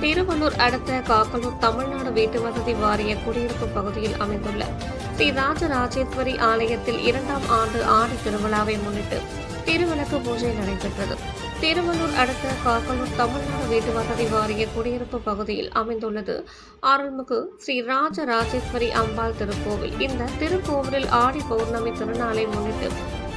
திருவள்ளூர் அடுத்த காக்கலூர் தமிழ்நாடு வீட்டு வசதி வாரிய குடியிருப்பு பகுதியில் அமைந்துள்ள ஸ்ரீ ராஜராஜேஸ்வரி ஆலயத்தில் இரண்டாம் ஆண்டு ஆடி திருவிழாவை முன்னிட்டு திருவிளக்கு பூஜை நடைபெற்றது. திருவள்ளூர் அடுத்த காக்கலூர் தமிழ்நாடு வீட்டு வசதி வாரிய குடியிருப்பு பகுதியில் அமைந்துள்ளது. அருள்மிகு ஸ்ரீ ராஜராஜேஸ்வரி அம்பாள் திருக்கோவில். இந்த திருக்கோவிலில் ஆடி பௌர்ணமி திருநாளை முன்னிட்டு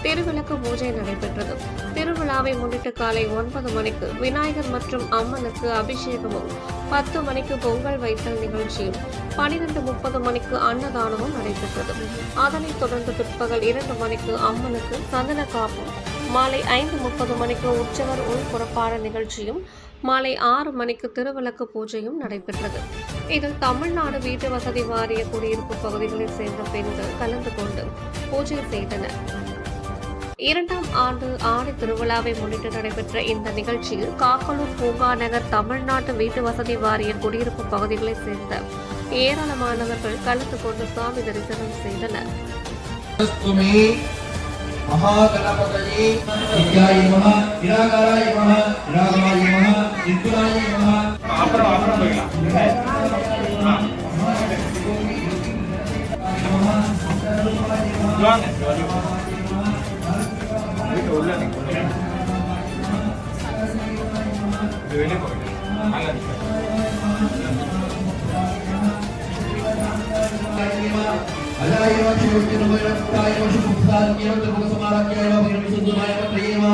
திருவிளக்கு பூஜை நடைபெற்றது. திருவிழாவை முன்னிட்டு காலை ஒன்பது மணிக்கு விநாயகர் மற்றும் அம்மனுக்கு அபிஷேகமும் பத்து மணிக்கு பொங்கல் வைத்தல் நிகழ்ச்சியும் பனிரெண்டு முப்பது மணிக்கு அன்னதானமும் நடைபெற்றது. அதனைத் தொடர்ந்து பிற்பகல் இரண்டு மணிக்கு அம்மனுக்கு சந்தன காப்பும் மாலை ஐந்து முப்பது மணிக்கு உற்சவர் உள்புறப்பாட நிகழ்ச்சியும் மாலை ஆறு மணிக்கு திருவிளக்கு பூஜையும் நடைபெற்றது. இதில் தமிழ்நாடு வீட்டு வசதி வாரிய குடியிருப்பு பகுதிகளைச் சேர்ந்த பெண்கள் கலந்து கொண்டு பூஜை செய்தனர். இரண்டாம் ஆண்டு ஆடி திருவிழாவை முன்னிட்டு நடைபெற்ற இந்த நிகழ்ச்சியில் காக்கலூர் பூங்கா நகர் தமிழ்நாட்டு வீட்டு வசதி வாரிய குடியிருப்பு பகுதிகளைச் சேர்ந்த ஏராளமானவர்கள் கலந்து கொண்டு சுவாமி தரிசனம் செய்தனர். வாங்க. അല്ലായ്മ ചോദിക്കുന്നവരും മുപ്പതായിരം മുപ്പത്താറ് ഇരുപത്തി മുപ്പത് സമാധാനമായ പരിഗണിച്ചതുമായ പ്രിയമ